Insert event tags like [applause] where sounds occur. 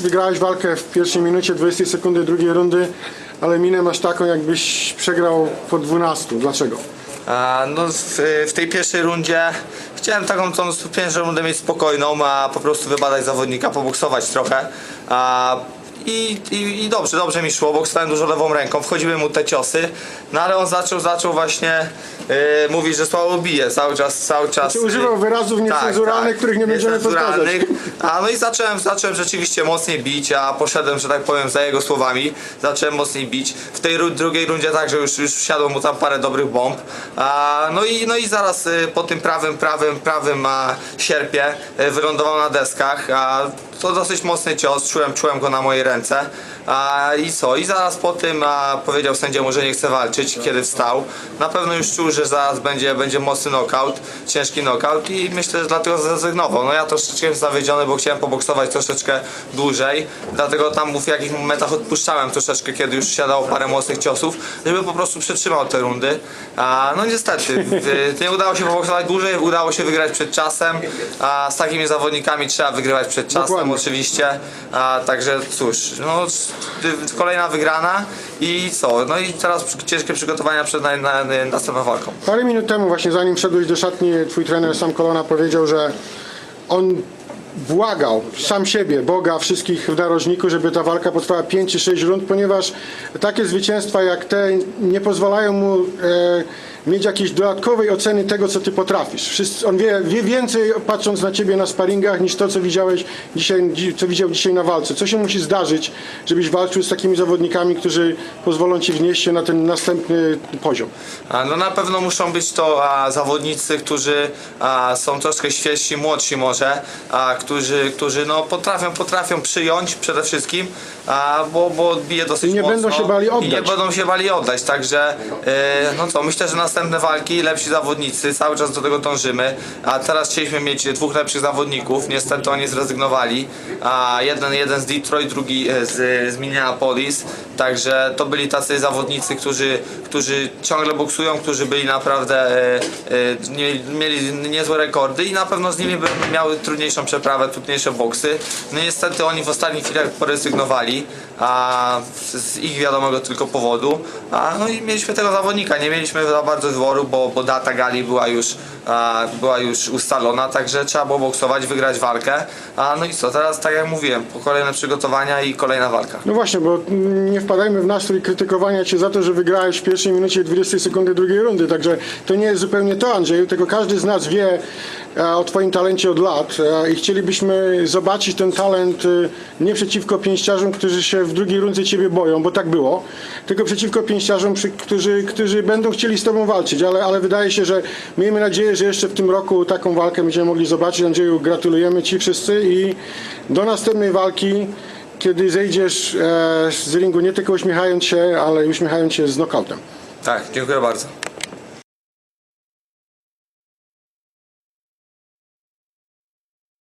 Wygrałeś walkę w pierwszej minucie, 20 sekundy drugiej rundy, ale minę masz taką, jakbyś przegrał po 12. Dlaczego? A, no w, tej pierwszej rundzie chciałem taką tą pierwszą rundę mieć spokojną, a po prostu wybadać zawodnika, poboksować trochę. A, i, i, I dobrze, dobrze mi szło, boksowałem dużo lewą ręką, wchodziły mu te ciosy, no ale on zaczął, zaczął właśnie yy, mówić, że słabo bije, cały czas, cały czas. Znaczy, używał yy, wyrazów niecenzuralnych, których nie będziemy niecenzuralnych. A no i zacząłem, zacząłem rzeczywiście mocniej bić, a poszedłem, że tak powiem, za jego słowami. Zacząłem mocniej bić. W tej ru- drugiej rundzie także już, już wsiadło mu tam parę dobrych bomb. A, no, i, no i zaraz y, po tym prawym, prawym, prawym a, sierpie y, wylądował na deskach. A, to dosyć mocny cios, czułem, czułem go na mojej ręce. A, I co? I zaraz po tym a, powiedział sędziemu, że nie chce walczyć, kiedy wstał. Na pewno już czuł, że zaraz będzie, będzie mocny knockout, ciężki knockout i myślę, że dlatego zrezygnował. No ja troszeczkę jestem zawiedziony, bo chciałem poboksować troszeczkę dłużej, dlatego tam w jakichś momentach odpuszczałem troszeczkę, kiedy już siadało parę mocnych ciosów, żeby po prostu przetrzymał te rundy. A, no niestety, [laughs] nie udało się poboksować dłużej, udało się wygrać przed czasem, a z takimi zawodnikami trzeba wygrywać przed czasem Dokładnie. oczywiście, a, także cóż, no kolejna wygrana i co, no i teraz ciężkie przygotowania przed na, na, na, następną walką. Parę minut temu, właśnie zanim wszedłeś do szatni, twój trener Sam Kolona powiedział, że on błagał sam siebie, Boga, wszystkich narożników, żeby ta walka potrwała 5 czy 6 rund, ponieważ takie zwycięstwa jak te nie pozwalają mu e, mieć jakiejś dodatkowej oceny tego, co ty potrafisz. Wszyscy, on wie, wie więcej patrząc na ciebie na sparingach niż to, co widziałeś dzisiaj, dzi- co widział dzisiaj na walce. Co się musi zdarzyć, żebyś walczył z takimi zawodnikami, którzy pozwolą ci wnieść się na ten następny poziom? A, No na pewno muszą być to a, zawodnicy, którzy a, są troszkę świeżsi, młodsi może, a, którzy, którzy no, potrafią, potrafią przyjąć przede wszystkim, a, bo, bo bije dosyć I nie mocno. będą się bali I nie oddać. będą się bali oddać, także e, no co, myślę, że następne walki, lepsi zawodnicy, cały czas do tego dążymy, a teraz chcieliśmy mieć dwóch lepszych zawodników, niestety oni zrezygnowali, a jeden, jeden z Detroit, drugi e, z, z Minneapolis, także to byli tacy zawodnicy, którzy, którzy ciągle boksują, którzy byli naprawdę, e, e, mieli niezłe rekordy i na pewno z nimi by miały trudniejszą przeprawę, trudniejsze boksy. No niestety oni w ostatnich chwilach porezygnowali, a z ich wiadomego tylko powodu, a no i mieliśmy tego zawodnika, nie mieliśmy za bardzo wyboru, bo, bo data gali była już, była już ustalona, także trzeba było boksować, wygrać walkę, a no i co, teraz tak jak mówiłem, kolejne przygotowania i kolejna walka. No właśnie, bo nie wpadajmy w nastrój krytykowania cię za to, że wygrałeś w pierwszej minucie i 20 sekundy drugiej rundy. Także to nie jest zupełnie to, Andrzeju, tylko każdy z nas wie e, o twoim talencie od lat e, i chcielibyśmy zobaczyć ten talent e, nie przeciwko pięściarzom, którzy się w drugiej rundzie ciebie boją, bo tak było, tylko przeciwko pięściarzom, którzy, którzy będą chcieli z tobą walczyć, ale, ale wydaje się, że miejmy nadzieję, że jeszcze w tym roku taką walkę będziemy mogli zobaczyć. Andrzeju, gratulujemy ci wszyscy i do następnej walki kiedy zejdziesz e, z ringu nie tylko uśmiechając się, ale uśmiechając się z nokautem. Tak, dziękuję bardzo.